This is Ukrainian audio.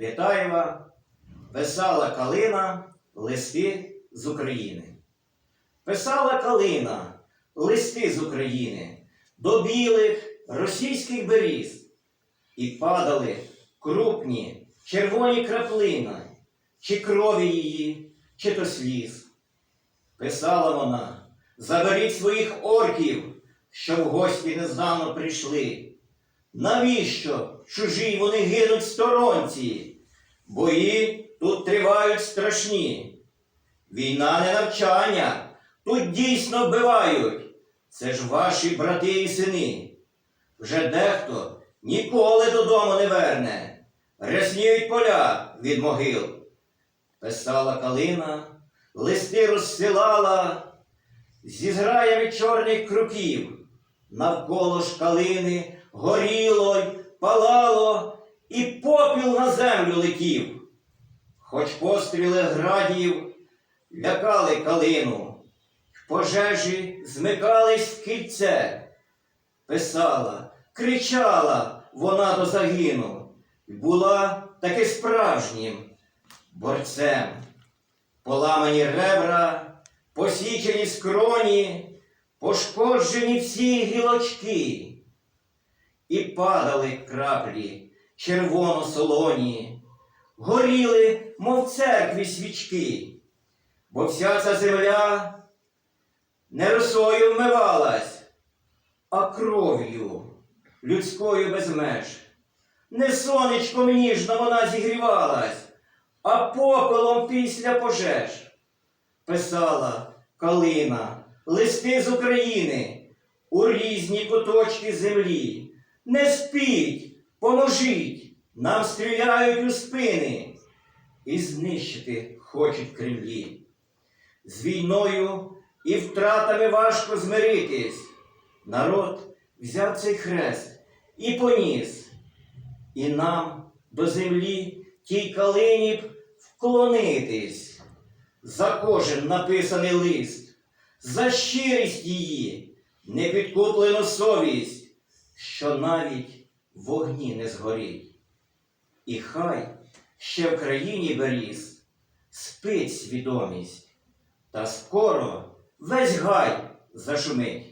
Літаєва писала Калина листи з України. Писала Калина листи з України до білих російських беріз, і падали крупні червоні краплини, чи крові її, чи то сліз. Писала вона, заберіть своїх орків, що в гості незнано прийшли. Навіщо чужі вони гинуть сторонці? Бої тут тривають страшні. Війна не навчання, тут дійсно вбивають. Це ж ваші брати і сини. Вже дехто ніколи додому не верне. Рясніють поля від могил. Писала калина, листи розсилала зі зграями чорних круків. Навколо ж калини горіло й палало, і попіл на землю летів. Хоч постріли градів лякали калину, пожежі змикались в кільце. Писала, кричала вона до загину, була таки справжнім борцем. Поламані ребра, посічені скроні, пошкоджені всі гілочки, і падали краплі червоно-солоні, горіли, мов церкві свічки, бо вся ця земля не росою вмивалась, а кров'ю людською без меж. Не сонечком ніжно вона зігрівалась, а попелом після пожеж. Писала Калина, листи з України у різні куточки землі. Не спіть, поможіть, нам стріляють у спини і знищити хочуть Кремлі. З війною і втратами важко змиритись. Народ взяв цей хрест і поніс. І нам до землі тій калині б вклонитись. За кожен написаний лист, за щирість її, непідкуплену совість, що навіть вогні не згорить. І хай ще в країні беріз спить свідомість, та скоро весь гай зашумить.